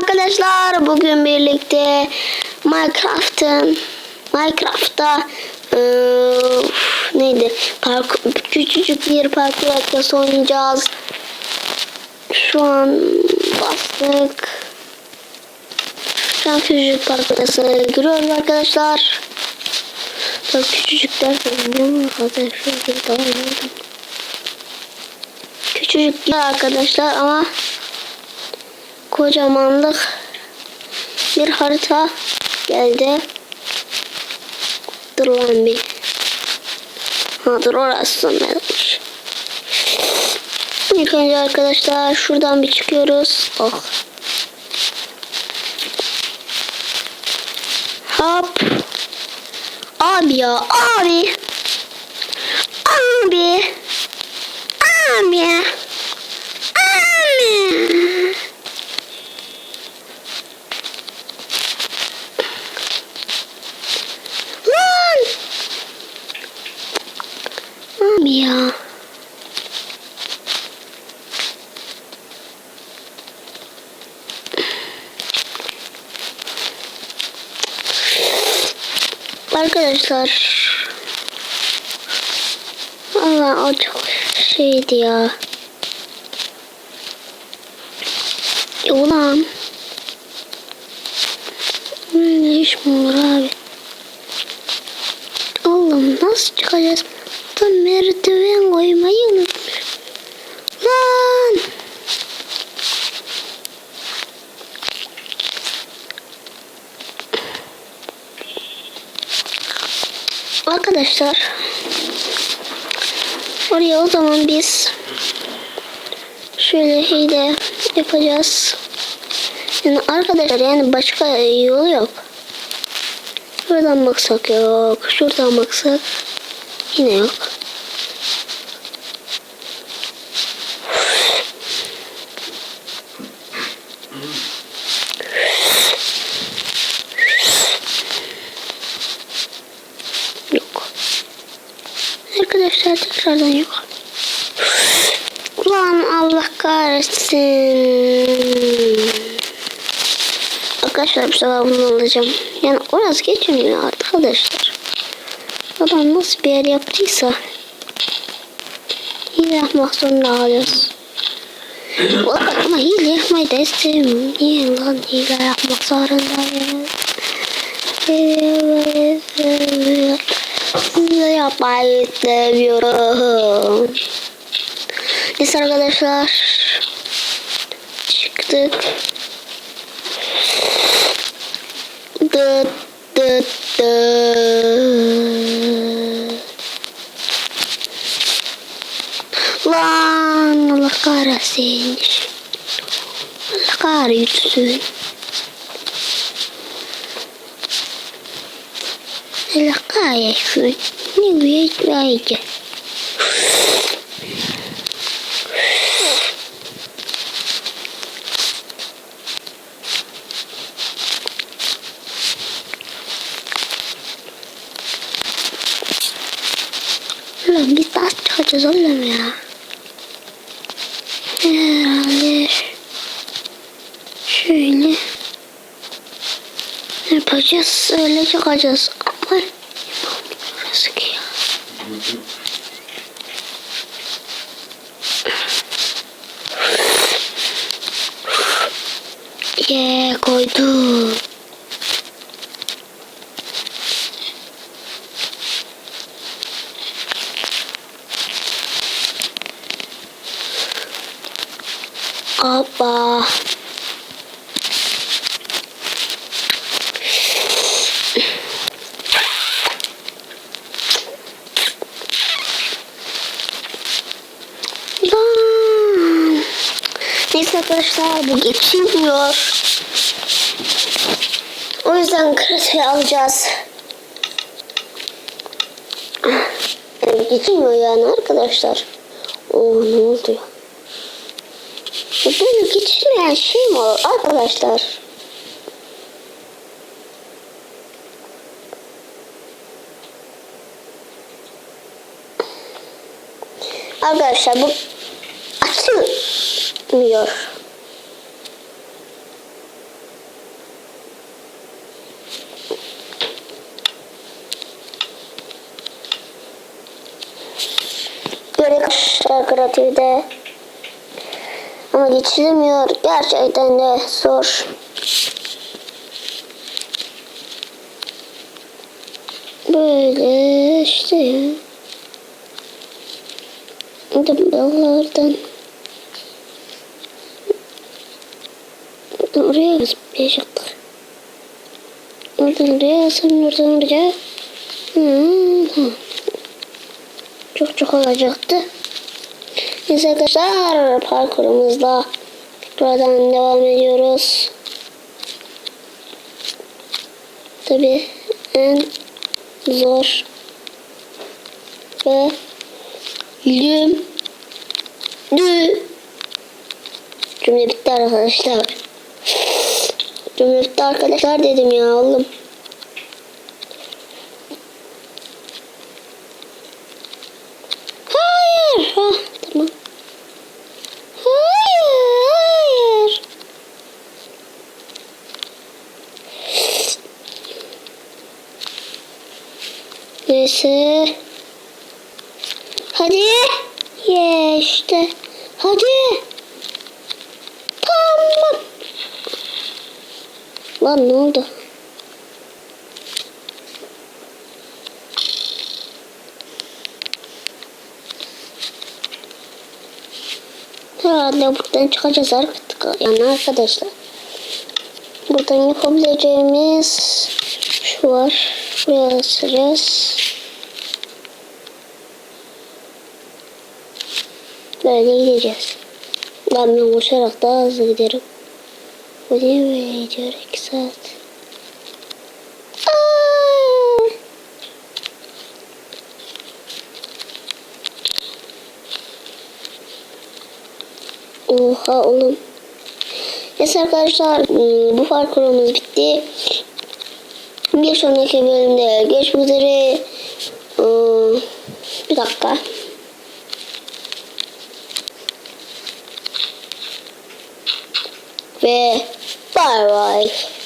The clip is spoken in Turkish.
arkadaşlar. Bugün birlikte Minecraft'ın Minecraft'ta eee, neydi? Parkur, küçücük bir parkur haritası oynayacağız. Şu an bastık. Şu an küçücük parkur haritasına giriyoruz arkadaşlar. Tabii küçücük derken. Küçücük arkadaşlar ama kocamanlık bir harita geldi. Dur lan bir. Ha dur orası sonraymış. İlk önce arkadaşlar şuradan bir çıkıyoruz. Oh. Hop. Abi ya abi. Abi. Abi. Abi. Lan. Abi ya. Arkadaşlar. Allah o çok şeydi. Ya Ulan. Ne iş mi olur abi? Oğlum nasıl çıkacağız? Tam merdiven koymayı unutmuş. Lan. Arkadaşlar. Oraya o zaman biz şöyle hile yapacağız. Yani arkadaşlar yani başka yolu yok. Şuradan baksak yok. Şuradan baksak yine. Yok. Arkadaşlar tekrardan yok. Ulan Allah kahretsin. Arkadaşlar bu sefer bunu alacağım. Yani orası geçmiyor arkadaşlar. Adam nasıl bir yer yaptıysa. Hile yapmak zorunda alıyoruz. Ulan ama hile yapmayı da istemiyorum. Niye lan hile yapmak zorundayım? Hile yapmayı istemiyorum. Neyse arkadaşlar. Çıktık. Dıt dıt dıt. Lan Allah kahretsin. Allah kahretsin. Allah kahretsin. Ne bir Ulan biz nasıl çıkacağız oğlum ya? Herhalde şöyle yapacağız. Öyle çıkacağız. Ama burası ki ya. Ye koydum. Hoppa. Lan. Neyse arkadaşlar bu geçilmiyor. O yüzden kraliçeyi alacağız. Yani geçilmiyor yani arkadaşlar. Oo ne oldu ya? Ya Böyle geçilmeyen şey mi olur arkadaşlar? Arkadaşlar bu açılmıyor. Kreatifte. Ama geçilemiyor. Gerçekten de zor. Böyle işte ya. Dumbbell'lardan. Oraya zıplayacaktık. Oradan oraya, sonra oradan oraya. Hmm. Çok çok olacaktı. Neyse arkadaşlar parkurumuzda tekrardan devam ediyoruz. Tabi en zor ve lüm dü cümle bitti arkadaşlar. Cümle bitti arkadaşlar dedim ya oğlum. Hayır. Ha, tamam. Hayır, hayır. Neyse. Hadi. Ye işte. Hadi. Tamam. Lan ne oldu? Herhalde buradan çıkacağız artık. Yani arkadaşlar. Buradan yapabileceğimiz şu var. Buraya asacağız. Böyle gideceğiz. Ben ben koşarak daha hızlı giderim. Bu değil mi? Gidiyor 2 saat. Aa! Oha oğlum. Neyse arkadaşlar hmm, bu parkurumuz bitti. Bir sonraki bölümde görüşmek üzere. Bir dakika. Bye bye.